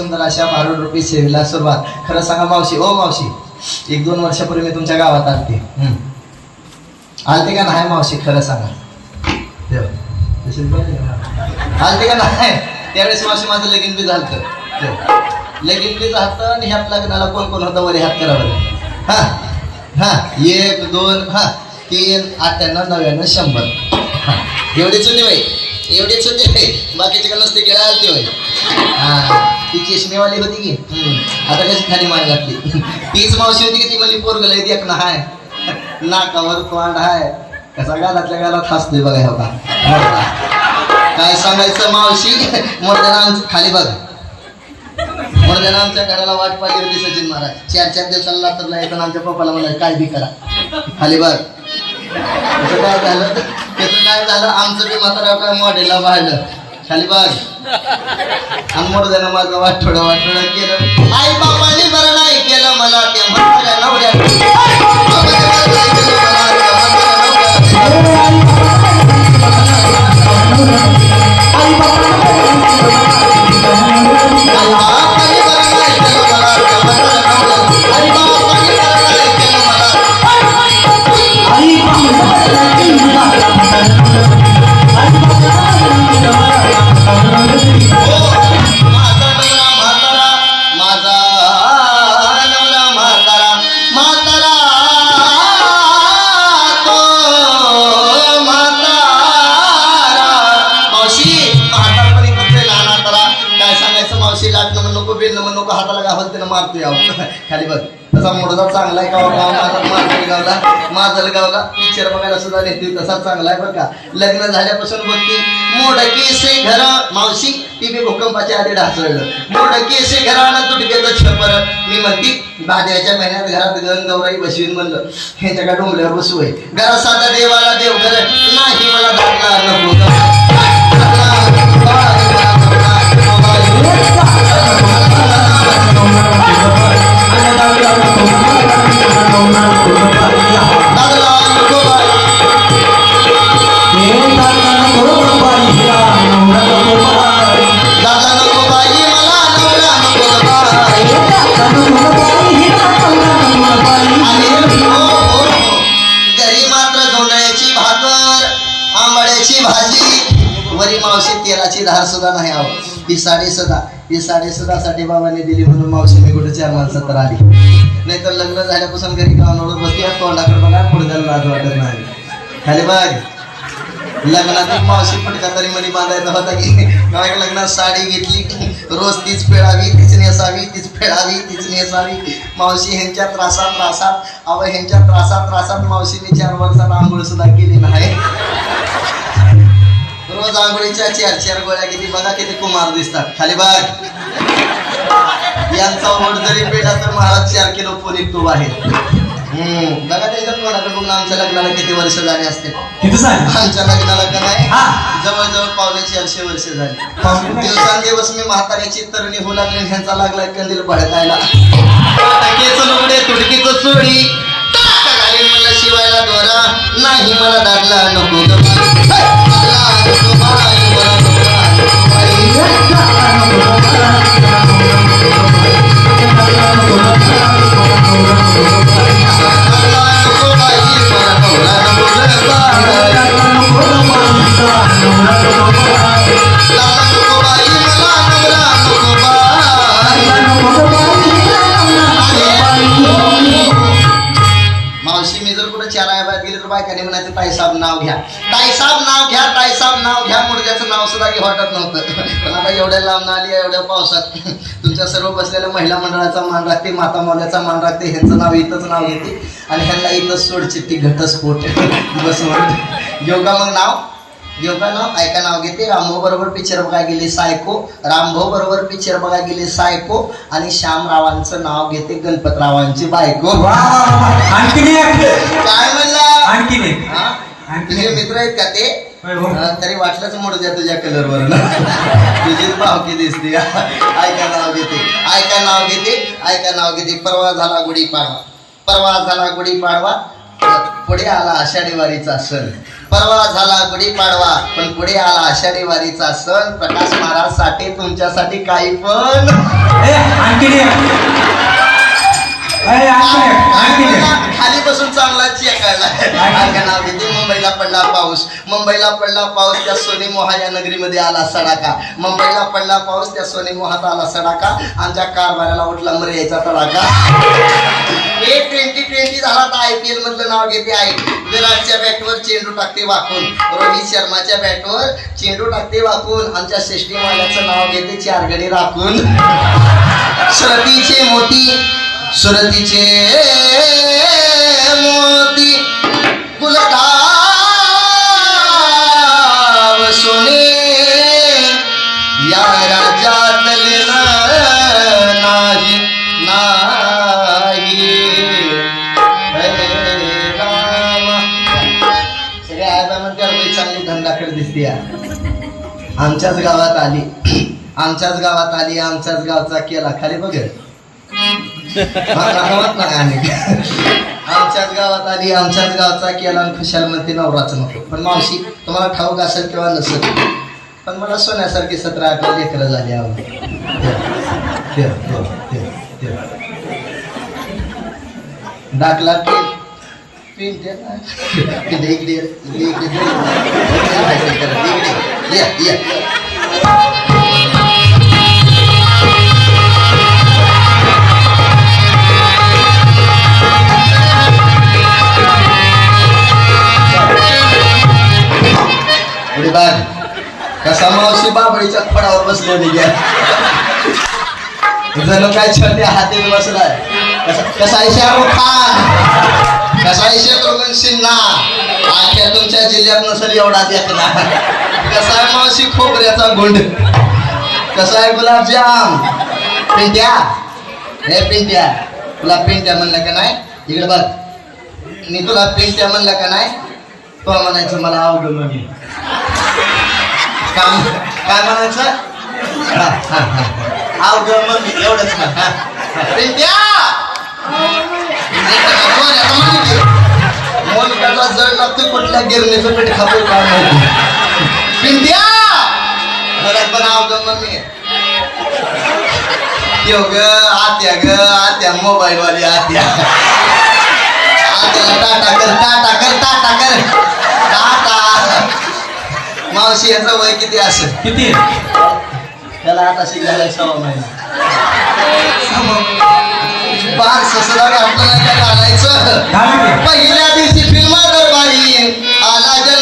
सुंदर अशा भारूड रुपी सेवेला सुरुवात. खरं सांगा मावशी ओ मावशी एक दोन वर्षापूर्वी मी तुमच्या गावात आलते. हम्म. आलते का नाही मावशी खरं सांगा. आलते का नाही? त्यावेळेस मावशी माझं लगीन बी झालं लगीन बी झालं आणि ह्यात लग्नाला कोण कोण होतं वरी हात करावं हा. हा. एक दोन हा. तीन अठ्ठ्याण्णव नव्याण्णव शंभर. एवढी चुनी बाई. एवढी चुनी बाकीचे का नसते केळा आलती बाई. हा. ती चष्मेवाली होती की. आता कशी खाली मान घातली? तीच मावशी होती की ती म्हणली पोरगल एक ना हाय. नाकावर तोंड हाय. कसा गालातल्या गालात हसतोय बघा हो. काय सांगायचं मावशी? मोरद्यानं आमचं खाली बघ. मोरद्यानं आमच्या घराला वाट पाहिली होती सचिन महाराज. चार चार दिवसाला लातूरला येताना आमच्या पप्पाला म्हणाले काय बी करा. खाली बघ. त्याचं काय झालं? त्याचं काय झालं? आमचं बी म्हातारा काय मॉडेलला वाढलं. खाली बघ. आणि मोरद्यानं माझं वाटोडा वाटोडा केलं. आई बापाने बरं नाही केलं मला ते खाली बघ. तसा मोडदा चांगला आहे का गाव माझा मारतोय गावला माझं गावला पिक्चर बघायला सुद्धा नेते तसा चांगला आहे बरं का. लग्न झाल्यापासून बघते. मोडकी से घर मावशी ती मी भूकंपाच्या आधी ढासळलं. मोडकी से घरानं तुटकेचं छपर. मी म्हणती भाज्याच्या महिन्यात घरात गण गौराई बसवीन म्हणलं. ह्याच्या का डोंगल्यावर बसू आहे घरा साधा देवाला देव घर नाही घरी मात्र धोंडण्याची भाकर आंबाड्याची भाजी. वरी मावशी तेलाची धार सुद्धा नाही आहो. ही साडी सुद्धा ही साडी सुद्धा साठी बाबाने दिली म्हणून मावशी मी कुठे चार माणसं तर आली नाही तर लग्न झाल्यापासून घरी कामावर बसते या तोंडाकडे बघा पुढे लाज वाटत नाही. खाली बघ. लग्नात मावशी पटका तरी मनी बांधायचा होता की लग्नात साडी घेतली रोज तीच फेळावी तीच नेसावी तीच फेळावी तीच नेसावी. मावशी ह्यांच्या त्रासात त्रासात. अव ह्यांच्या त्रासात त्रासात मावशीने चार वर्षात आंघोळ सुद्धा केली नाही. रोज आंघोळीच्या चार चार गोळ्या किती बघा किती कुमार दिसतात. खाली बघ. यांचा ओढ जरी पेला तर महाराज चार किलो पोलीस तूप आहे. बघा त्याच्या तोंडाकडे बघून आमच्या लग्नाला किती वर्ष झाले असते. किती सांग आमच्या लग्नाला का नाही? हा. जवळजवळ पावणे चारशे वर्ष झाली. दिवसांदिवस मी म्हाताऱ्याची तरणी होऊ लागली ह्यांचा लागलाय कंदील भडकायला तुडकीचं घालीन मला शिवायला दोरा. नाही मला दागला नको. घे वाटत नव्हतं. पण आता एवढ्या लांब आली एवढ्या पावसात तुमच्या सर्व बसलेल्या महिला मंडळाचा मान राखते माता मौल्याचा मान राखते ह्यांचं नाव इथंच नाव घेते आणि ह्यांना इथंच सोडचिट्टी घटस्फोट. बस योगा मग नाव? योगा नाव? ऐका नाव घेते. रामभाऊ बरोबर पिक्चर बघायला गेले सायको. रामभाऊ बरोबर पिक्चर बघायला गेले सायको. आणि श्यामरावांचं नाव घेते गणपतरावांची बायको. एक. काय म्हणला? हा? एक. मित्र आहेत का ते? तरी वाटलंच मोड द्या तुझ्या कलरवर तुझीच भावकी दिसते. ऐका नाव घेते ऐका नाव घेते ऐका नाव घेते. परवा झाला गुढी पाडवा परवा झाला गुढी पाडवा पुढे आला आषाढी वारीचा सण. परवा झाला गुढी पाडवा पण पुढे आला आषाढी वारीचा सण. प्रकाश महाराजसाठी तुमच्यासाठी काही पण. खाली बसून चांगला चेकायला अंका नाव घेते मुंबईला पडला पाऊस. मुंबईला पडला पाऊस त्या सोनी मोहा या नगरीमध्ये आला सडाका. मुंबईला पडला पाऊस त्या सोनी मोहात आला सडाका. आमच्या कारभाराला उठला मर यायचा तडाका हे ट्वेंटी ट्वेंटी झाला तर आय पी एल मधलं नाव घेते आहे विराटच्या बॅटवर चेंडू टाकते वाकून. रोहित शर्माच्या बॅटवर चेंडू टाकते वाकून. आमच्या सृष्टीवाल्याचं नाव घेते चार गडी राखून. श्रतीचे मोती. सुरतीचे मोती. गुलताव आमच्याच गावात आली. आमच्याच गावात आली आमच्याच गावचा केला. खाली बघ. आमच्याच गावात आली आमच्याच गावचा केला आणि खुशाल म्हणते नवराचं नको पण मावशी तुम्हाला ठाऊक असेल किंवा नसेल पण मला सोन्यासारखी सतरा अठरा लेकरं झाली आवड. ठेव, ठेव, ठेव, ठेव. दाखला दे इकडे इकडे इकडे. इकडे इकडे इकडे ये ये पुढे बाग कसा मावशी बाबळीच्या फडावर बसलेली घ्या जणू काय छत्या हातीत बसलाय कसा कसा आहे शाहरुख खान कसा आहे शत्रुघ्न सिन्हा आख्या तुमच्या जिल्ह्यात नसेल एवढा देखना कसा आहे मावशी खोबऱ्याचा गुंड? कसा आहे गुलाबजाम? पिंट्या? हे पिंट्या. तुला पिंट्या म्हणलं का नाही? इकडे बघ. मी तुला पिंट्या म्हणलं का नाही? तो म्हणायचं मला अवघड म्हणे काम काय म्हणायचं? एवढंच. ना. पिंट्या! की. मोनिकाचा जड लागतो कुठल्या गिरणीचं पीठ खातो काय माहिती? पिंट्या! घरात पण अवघड मम्मी. यो ग आत्या ग आत्या मोबाईल वाली आत्या. आत्याला टाटा कर टाटा कर टाटा कर. टाटा. मावशी याचं वय किती असेल? किती? त्याला आता शिकायला सहा महिना. बार ससरा घातलं का घालायचं झालं की? पहिल्या दिवशी फिल्म बाई आला जन्माला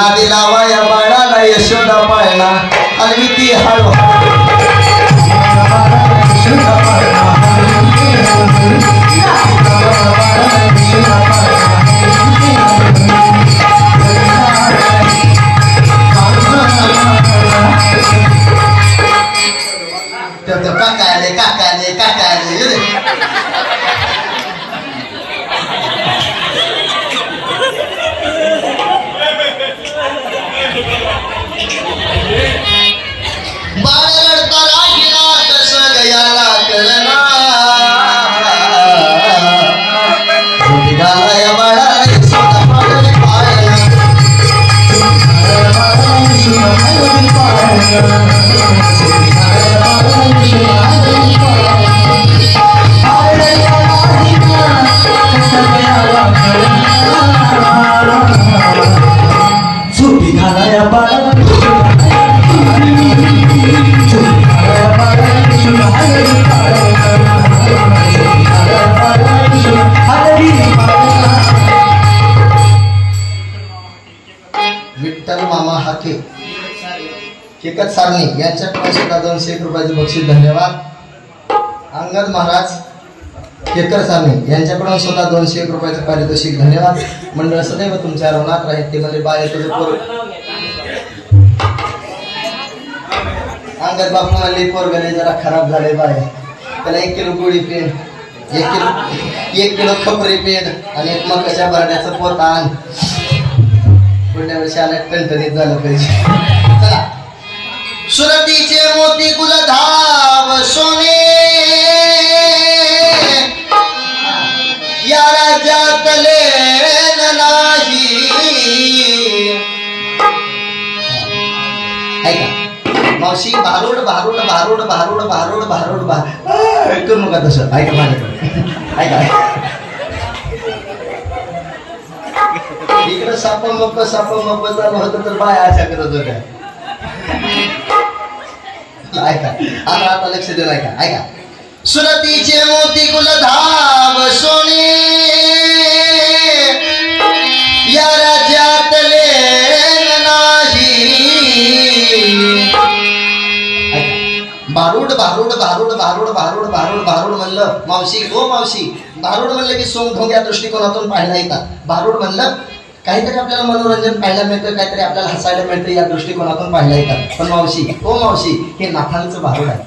नादी लावाया बाळाला यशोदा पाळला आणि ती हळू त्या- काका आले काका आले केकत सारणी सुद्धा दोनशे एक रुपयाचे बक्षीस धन्यवाद. अंगद महाराज केकर सामी यांच्याकडून स्वतः दोनशे एक रुपयाचं पारितोषिक धन्यवाद. मंडळ सदैव तुमच्या ऋणात राहील ते म्हणजे बाय तुझं पोर अंगद बापू म्हणले जरा खराब झाले बाय. त्याला एक किलो गोळी पेंड एक किलो एक किलो खपरी पेंड आणि एक मकाच्या भरण्याचं पोत आण. पुढल्या वर्षी आल्या टणटणीत झालं पाहिजे. सुरतीचे मोती गुलधाव सोने. या राज्यातले नाही. मावशी भारूड भारूड भारूड भारूड भारूड भारूड भा करू नका तसं. ऐका माझ्याकडे ऐका इकडं साप मप साप मप चालू होतं तर बाय अशा करत होत्या. ऐका. आता आता लक्ष देऊन ऐका. ऐका. सुरतीचे मोती कुलधाव सोने. या राज्यातले नाही. ऐका. भारूड भारूड भारूड भारूड भारूड भारूड भारूड म्हणलं मावशी हो मावशी. भारूड म्हणलं की सोंग या दृष्टिकोनातून पाहायला येतात. भारूड म्हणलं काहीतरी आपल्याला मनोरंजन पाहायला मिळतं काहीतरी आपल्याला हसायला मिळतं या दृष्टिकोनातून पाहायला येतात पण मावशी हो मावशी हे नाथांचं भारूड आहे.